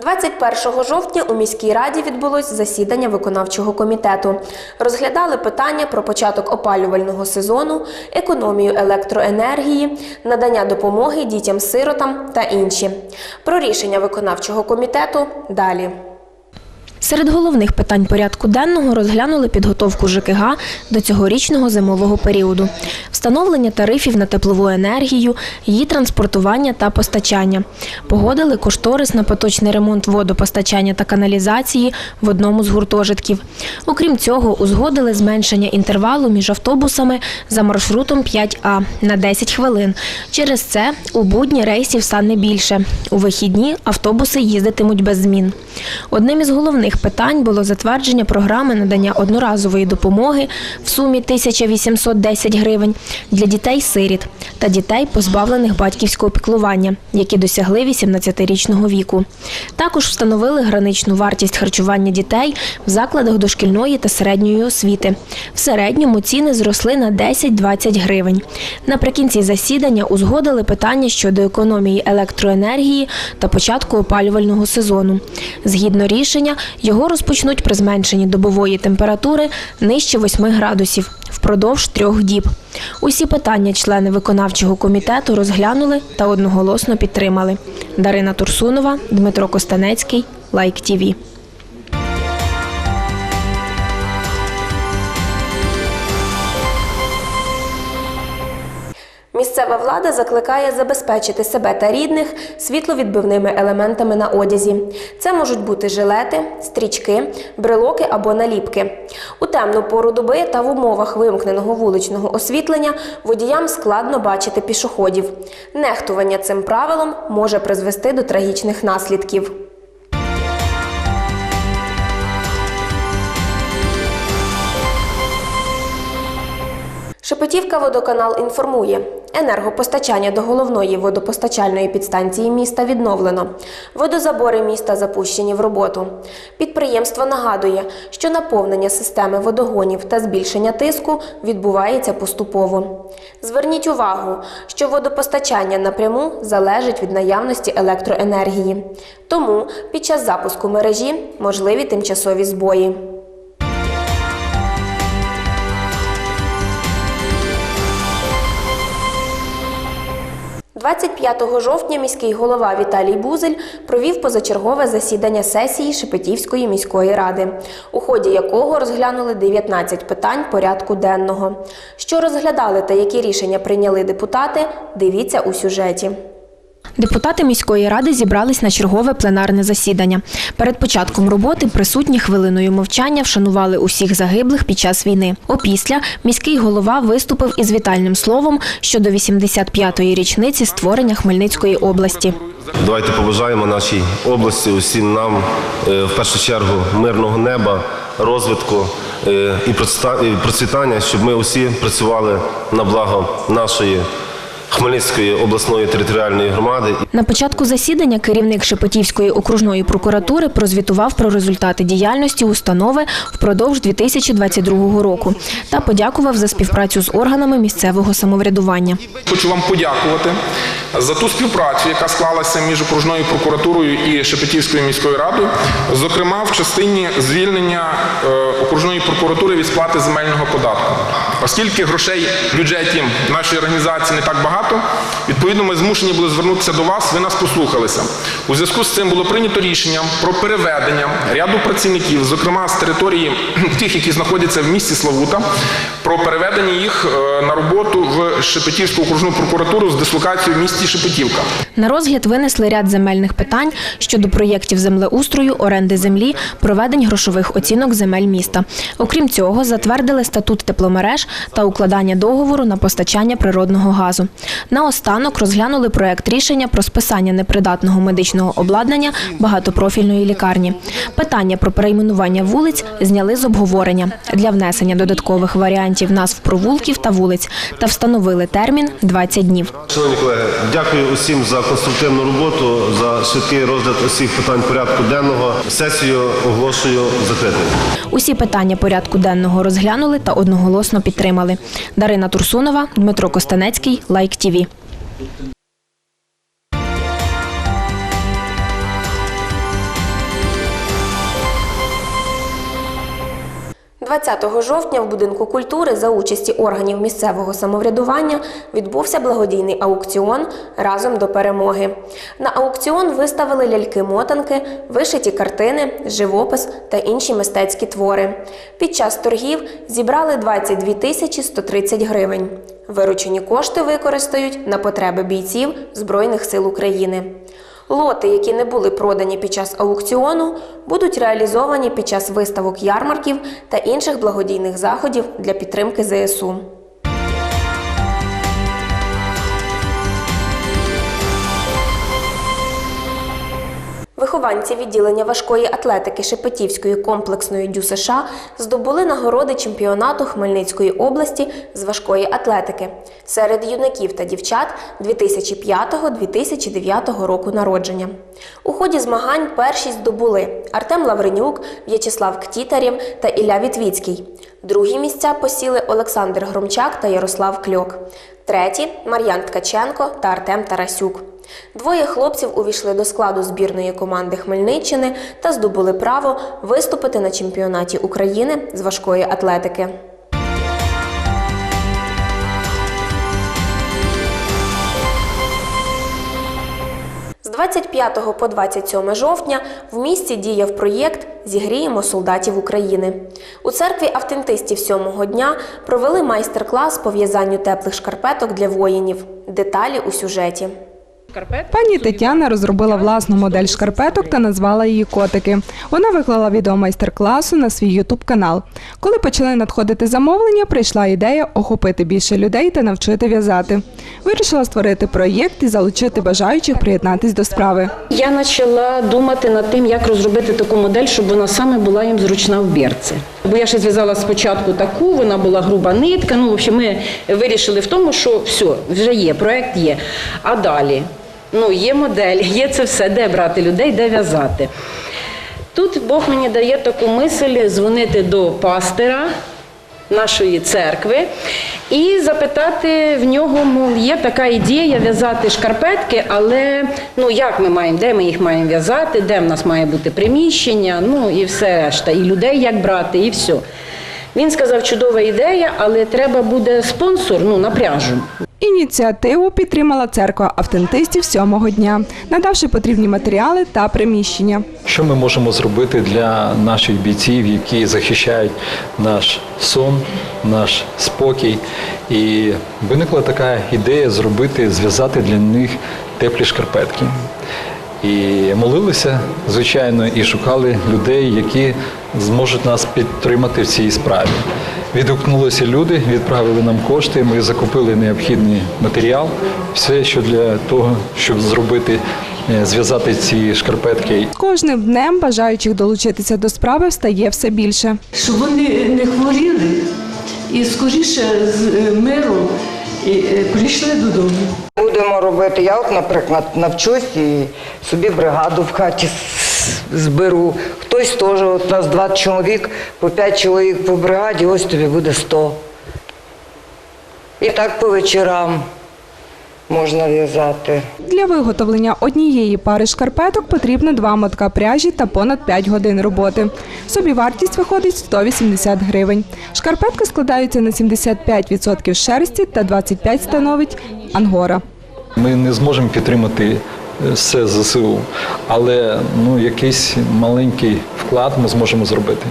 21 жовтня у міській раді відбулось засідання виконавчого комітету. Розглядали питання про початок опалювального сезону, економію електроенергії, надання допомоги дітям-сиротам та інші. Про рішення виконавчого комітету далі. Серед головних питань порядку денного розглянули підготовку ЖКГ до цьогорічного зимового періоду, встановлення тарифів на теплову енергію, її транспортування та постачання. Погодили кошторис на поточний ремонт водопостачання та каналізації в одному з гуртожитків. Окрім цього, узгодили зменшення інтервалу між автобусами за маршрутом 5А на 10 хвилин. Через це у будні рейсів стане більше. У вихідні автобуси їздитимуть без змін. Одним із головних питань було затвердження програми надання одноразової допомоги в сумі 1810 гривень для дітей-сиріт та дітей, позбавлених батьківського піклування, які досягли 18-річного віку. Також встановили граничну вартість харчування дітей в закладах дошкільної та середньої освіти. В середньому ціни зросли на 10-20 гривень. Наприкінці засідання узгодили питання щодо економії електроенергії та початку опалювального сезону. Згідно рішення, його розпочнуть при зменшенні добової температури нижче 8 градусів впродовж трьох діб. Усі питання члени виконавчого комітету розглянули та одноголосно підтримали. Дарина Турсунова, Дмитро Костанецький, Лайк ТІВІ. Місцева влада закликає забезпечити себе та рідних світловідбивними елементами на одязі. Це можуть бути жилети, стрічки, брелоки або наліпки. У темну пору доби та в умовах вимкненого вуличного освітлення водіям складно бачити пішоходів. Нехтування цим правилом може призвести до трагічних наслідків. Шепетівка водоканал інформує. Енергопостачання до головної водопостачальної підстанції міста відновлено. Водозабори міста запущені в роботу. Підприємство нагадує, що наповнення системи водогонів та збільшення тиску відбувається поступово. Зверніть увагу, що водопостачання напряму залежить від наявності електроенергії. Тому під час запуску мережі можливі тимчасові збої. 25 жовтня міський голова Віталій Бузель провів позачергове засідання сесії Шепетівської міської ради, у ході якого розглянули 19 питань порядку денного. Що розглядали та які рішення прийняли депутати, дивіться у сюжеті. Депутати міської ради зібрались на чергове пленарне засідання. Перед початком роботи присутні хвилиною мовчання вшанували усіх загиблих під час війни. Опісля міський голова виступив із вітальним словом щодо 85-ї річниці створення Хмельницької області. Давайте побажаємо нашій області, усім нам е, в першу чергу мирного неба, розвитку е, і процвіта- процвітання, щоб ми усі працювали на благо нашої Хмельницької обласної територіальної громади. На початку засідання керівник Шепетівської окружної прокуратури прозвітував про результати діяльності установи впродовж 2022 року та подякував за співпрацю з органами місцевого самоврядування. Хочу вам подякувати за ту співпрацю, яка склалася між окружною прокуратурою і Шепетівською міською радою, зокрема в частині звільнення е, окружної прокуратури від сплати земельного податку. Оскільки грошей в бюджеті нашої організації не так багато, відповідно, ми змушені були звернутися до вас. Ви нас послухалися. У зв'язку з цим було прийнято рішення про переведення ряду працівників, зокрема з території тих, які знаходяться в місті Славута, про переведення їх е, на роботу в Шепетівську окружну прокуратуру з дислокацією в місті Шепетівка. На розгляд винесли ряд земельних питань щодо проєктів землеустрою, оренди землі, проведень грошових оцінок земель міста. Окрім цього, затвердили статут тепломереж та укладання договору на постачання природного газу. Наостанок розглянули проект рішення про списання непридатного медичного обладнання багатопрофільної лікарні. Питання про перейменування вулиць зняли з обговорення для внесення додаткових варіантів назв провулків та вулиць та встановили термін 20 днів. Шановні колеги, дякую усім за конструктивну роботу, за швидкий розгляд усіх питань порядку денного. Сесію оголошую закритою. Усі питання порядку денного розглянули та одноголосно підтримали. Дарина Турсунова, Дмитро Костанецький, Лайк ТІВІ. 20 жовтня в будинку культури за участі органів місцевого самоврядування відбувся благодійний аукціон разом до перемоги. На аукціон виставили ляльки-мотанки, вишиті картини, живопис та інші мистецькі твори. Під час торгів зібрали 22 тисячі 130 гривень. Виручені кошти використають на потреби бійців Збройних сил України. Лоти, які не були продані під час аукціону, будуть реалізовані під час виставок ярмарків та інших благодійних заходів для підтримки ЗСУ. Вихованці відділення важкої атлетики Шепетівської комплексної дю США здобули нагороди чемпіонату Хмельницької області з важкої атлетики серед юнаків та дівчат 2005-2009 року народження. У ході змагань першість здобули Артем Лавренюк, В'ячеслав Ктітарєв та Ілля Вітвіцький. Другі місця посіли Олександр Громчак та Ярослав Кльок. Треті Мар'ян Ткаченко та Артем Тарасюк. Двоє хлопців увійшли до складу збірної команди Хмельниччини та здобули право виступити на чемпіонаті України з важкої атлетики. З 25 по 27 жовтня в місті діяв проєкт Зігріємо солдатів України. У церкві автентистів сьомого дня провели майстер-клас по в'язанню теплих шкарпеток для воїнів. Деталі у сюжеті. Пані Тетяна розробила власну модель шкарпеток та назвала її котики. Вона виклала відео майстер-класу на свій ютуб канал. Коли почали надходити замовлення, прийшла ідея охопити більше людей та навчити в'язати. Вирішила створити проєкт і залучити бажаючих приєднатись до справи. Я почала думати над тим, як розробити таку модель, щоб вона саме була їм зручна в бірці. Бо я ще зв'язала спочатку таку, вона була груба нитка. Ну, в общем, ми вирішили в тому, що все, вже є, проект є. А далі, ну, є модель, є це все, де брати людей, де в'язати. Тут Бог мені дає таку мисль дзвонити до пастира нашої церкви і запитати в нього, мов, є така ідея в'язати шкарпетки, але ну як ми маємо, де ми їх маємо в'язати, де в нас має бути приміщення, ну і все решта, і людей як брати, і все. Він сказав, чудова ідея, але треба буде спонсор ну, на пряжу. Ініціативу підтримала церква автентистів сьомого дня, надавши потрібні матеріали та приміщення. Що ми можемо зробити для наших бійців, які захищають наш сон, наш спокій? І виникла така ідея зробити, зв'язати для них теплі шкарпетки. І молилися, звичайно, і шукали людей, які зможуть нас підтримати в цій справі. Відгукнулися люди, відправили нам кошти. Ми закупили необхідний матеріал, все, що для того, щоб зробити, е, зв'язати ці шкарпетки. З кожним днем бажаючих долучитися до справи стає все більше. щоб вони не хворіли і скоріше з е, миром і, е, прийшли додому. Будемо робити. Я, от, наприклад, навчусь і собі бригаду в хаті зберу. Хтось теж, от нас 20 чоловік, по 5 чоловік по бригаді, ось тобі буде 100. І так по вечорам можна в'язати. Для виготовлення однієї пари шкарпеток потрібно два мотка пряжі та понад 5 годин роботи. Собівартість виходить 180 гривень. Шкарпетки складаються на 75% шерсті та 25% становить ангора. Ми не зможемо підтримати все ЗСУ, але ну, якийсь маленький вклад ми зможемо зробити.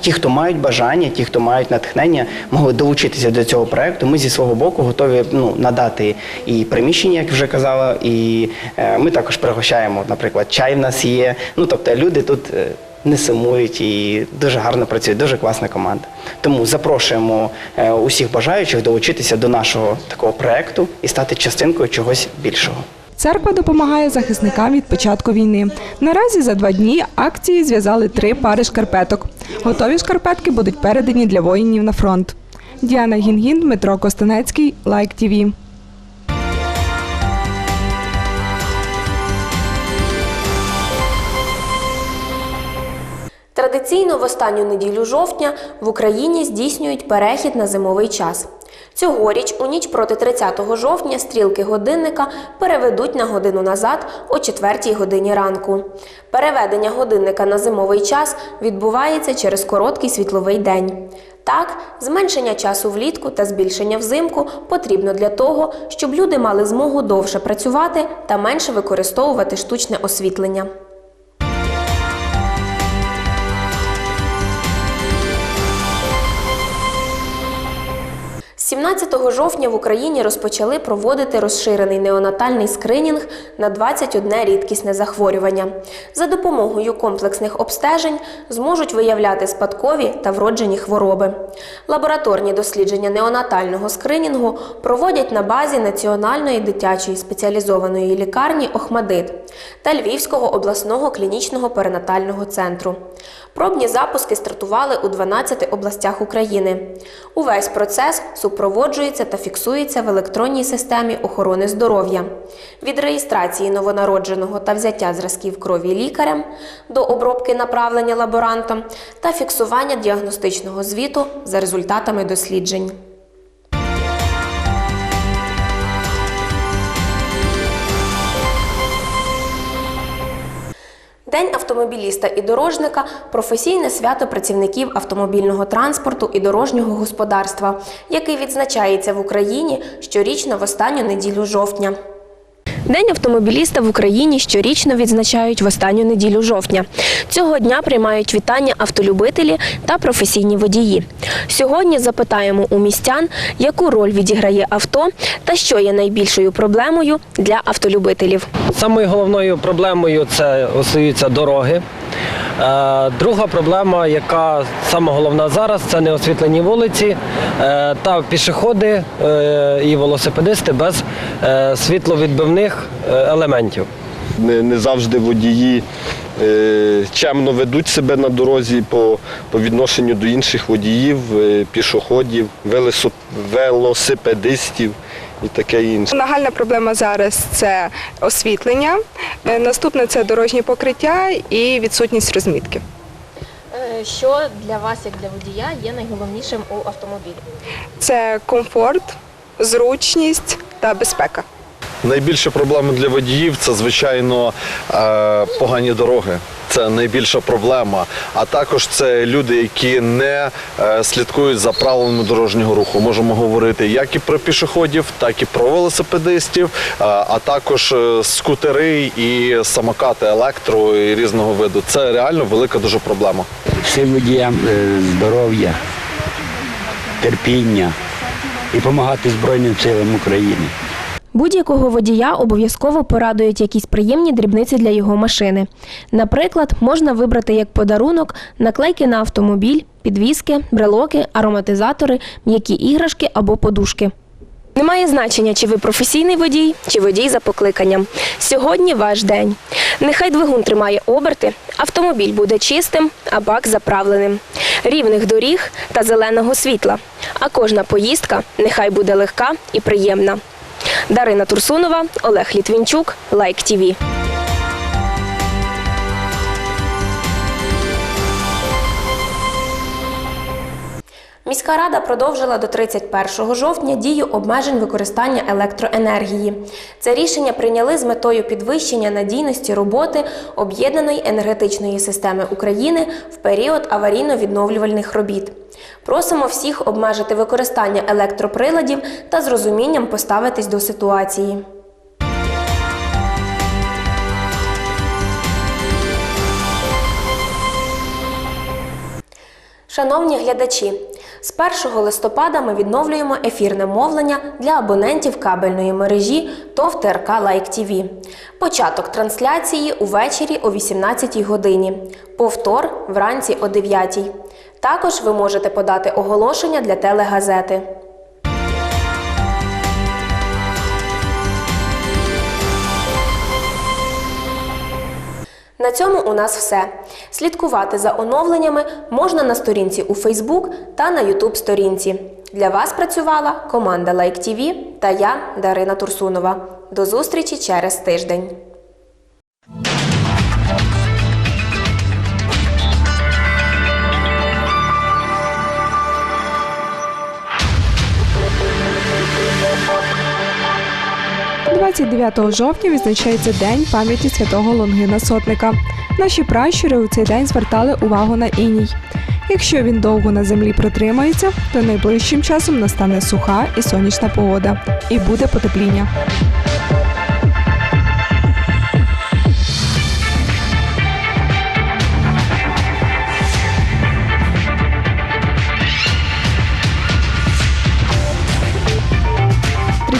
Ті, хто мають бажання, ті, хто мають натхнення, могли долучитися до цього проекту. Ми зі свого боку готові ну, надати і приміщення, як вже казала, і е, ми також пригощаємо, наприклад, чай в нас є. Ну тобто люди тут. е, Не сумують і дуже гарно працюють, дуже класна команда. Тому запрошуємо е, усіх бажаючих долучитися до нашого такого проекту і стати частинкою чогось більшого. Церква допомагає захисникам від початку війни. Наразі за два дні акції зв'язали три пари шкарпеток. Готові шкарпетки будуть передані для воїнів на фронт. Діана Гінгін, Дмитро Костенецький, Лайк Тіві. Традиційно в останню неділю жовтня в Україні здійснюють перехід на зимовий час. Цьогоріч у ніч проти 30 жовтня стрілки годинника переведуть на годину назад о 4 годині ранку. Переведення годинника на зимовий час відбувається через короткий світловий день. Так, зменшення часу влітку та збільшення взимку потрібно для того, щоб люди мали змогу довше працювати та менше використовувати штучне освітлення. 17 жовтня в Україні розпочали проводити розширений неонатальний скринінг на 21 рідкісне захворювання. За допомогою комплексних обстежень зможуть виявляти спадкові та вроджені хвороби. Лабораторні дослідження неонатального скринінгу проводять на базі Національної дитячої спеціалізованої лікарні Охмадит та Львівського обласного клінічного перинатального центру. Пробні запуски стартували у 12 областях України. Увесь процес супроводжується та фіксується в електронній системі охорони здоров'я. Від реєстрації новонародженого та взяття зразків крові лікарем до обробки направлення лаборантом та фіксування діагностичного звіту за результатами досліджень. День автомобіліста і дорожника професійне свято працівників автомобільного транспорту і дорожнього господарства, який відзначається в Україні щорічно в останню неділю жовтня. День автомобіліста в Україні щорічно відзначають в останню неділю жовтня. Цього дня приймають вітання автолюбителі та професійні водії. Сьогодні запитаємо у містян, яку роль відіграє авто та що є найбільшою проблемою для автолюбителів. Самою головною проблемою це остаються дороги. Е, Друга проблема, яка саме головна зараз, це неосвітлені вулиці е, та пішоходи е, і велосипедисти без світловідбивних елементів. Не, не завжди водії е, чемно ведуть себе на дорозі по, по відношенню до інших водіїв, е, пішоходів, велосипедистів і таке інше. Нагальна проблема зараз це освітлення. Е, Наступне це дорожнє покриття і відсутність розмітки. Що для вас, як для водія, є найголовнішим у автомобілі? Це комфорт, зручність та безпека. Найбільша проблема для водіїв це, звичайно, е, погані дороги. Це найбільша проблема. А також це люди, які не е, слідкують за правилами дорожнього руху. Можемо говорити як і про пішоходів, так і про велосипедистів, е, а також е, скутери і самокати електро і різного виду. Це реально велика дуже проблема. всім водіям здоров'я, терпіння і допомагати Збройним силам України. Будь-якого водія обов'язково порадують якісь приємні дрібниці для його машини. Наприклад, можна вибрати як подарунок наклейки на автомобіль, підвіски, брелоки, ароматизатори, м'які іграшки або подушки. Немає значення, чи ви професійний водій, чи водій за покликанням. Сьогодні ваш день. Нехай двигун тримає оберти, автомобіль буде чистим, а бак заправленим. Рівних доріг та зеленого світла. А кожна поїздка нехай буде легка і приємна. Дарина Турсунова, Олег Літвінчук, Лайк ТІВІ. Міська рада продовжила до 31 жовтня дію обмежень використання електроенергії. Це рішення прийняли з метою підвищення надійності роботи об'єднаної енергетичної системи України в період аварійно-відновлювальних робіт. Просимо всіх обмежити використання електроприладів та з розумінням поставитись до ситуації. Шановні глядачі, з 1 листопада ми відновлюємо ефірне мовлення для абонентів кабельної мережі ТОВ ТРК Лайк ТІВІ. Початок трансляції увечері о 18 годині. Повтор вранці о 9. Також ви можете подати оголошення для телегазети. На цьому у нас все. Слідкувати за оновленнями можна на сторінці у Facebook та на YouTube сторінці. Для вас працювала команда Like TV та я, Дарина Турсунова. До зустрічі через тиждень. 29 жовтня відзначається День пам'яті святого Лонгина Сотника. Наші пращури у цей день звертали увагу на іній. Якщо він довго на землі протримається, то найближчим часом настане суха і сонячна погода, і буде потепління.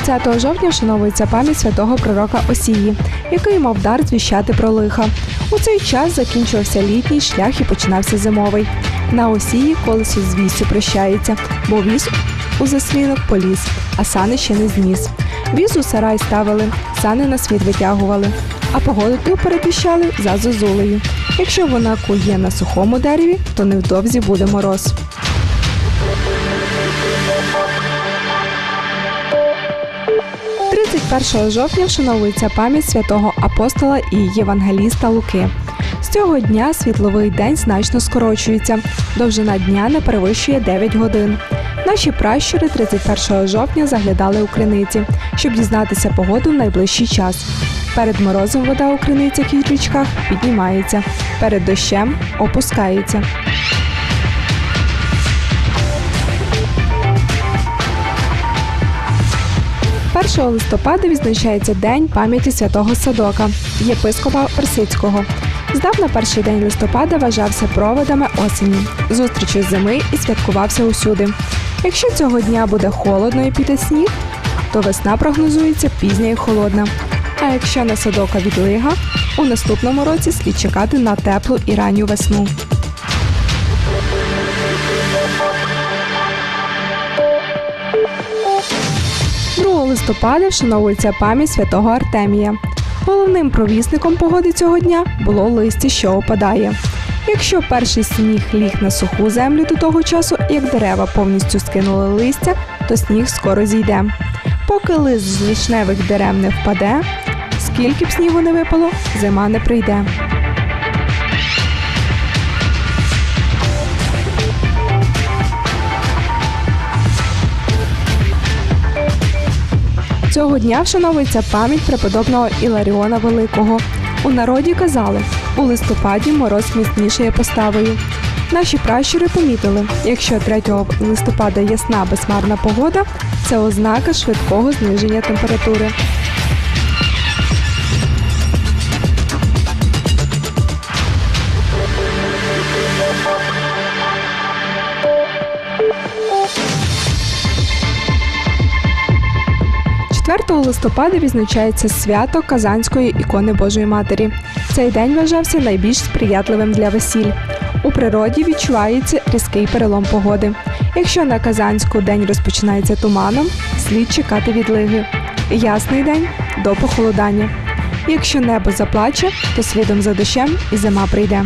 «30 жовтня вшановується пам'ять святого пророка Осії, який мав дар звіщати про лиха. У цей час закінчувався літній шлях і починався зимовий. На осії колесо з вісю прощається, бо віз у заслінок поліз, а сани ще не зніс. Віз у сарай ставили, сани на світ витягували, а погоду передвіщали за зозулею. Якщо вона кує на сухому дереві, то невдовзі буде мороз. – 31 жовтня вшановується пам'ять святого апостола і євангеліста Луки. З цього дня світловий день значно скорочується. Довжина дня не перевищує 9 годин. Наші пращури 31 жовтня заглядали у криниці, щоб дізнатися погоду в найближчий час. Перед морозом вода у криницях і річках піднімається, перед дощем опускається. 1 листопада відзначається День пам'яті святого Садока, єпископа Персидського. Здавна перший день листопада вважався проводами осені, зустрічю зими і святкувався усюди. Якщо цього дня буде холодно і піде сніг, то весна прогнозується пізня і холодна. А якщо на садока відлига, у наступному році слід чекати на теплу і ранню весну. – листопада вшановується пам'ять святого Артемія. Головним провісником погоди цього дня було листя, що опадає. Якщо перший сніг ліг на суху землю до того часу, як дерева повністю скинули листя, то сніг скоро зійде. Поки лист з вишневих дерев не впаде, скільки б снігу не випало, зима не прийде. Цього дня вшановується пам'ять преподобного Іларіона Великого. У народі казали, у листопаді мороз міцнішає поставою. Наші пращури помітили, якщо 3 листопада ясна безмарна погода, це ознака швидкого зниження температури. – 4 листопада відзначається свято Казанської ікони Божої Матері. Цей день вважався найбільш сприятливим для весіль. У природі відчувається різкий перелом погоди. Якщо на Казанську день розпочинається туманом, слід чекати відлиги. Ясний день до похолодання. Якщо небо заплаче, то слідом за дощем і зима прийде.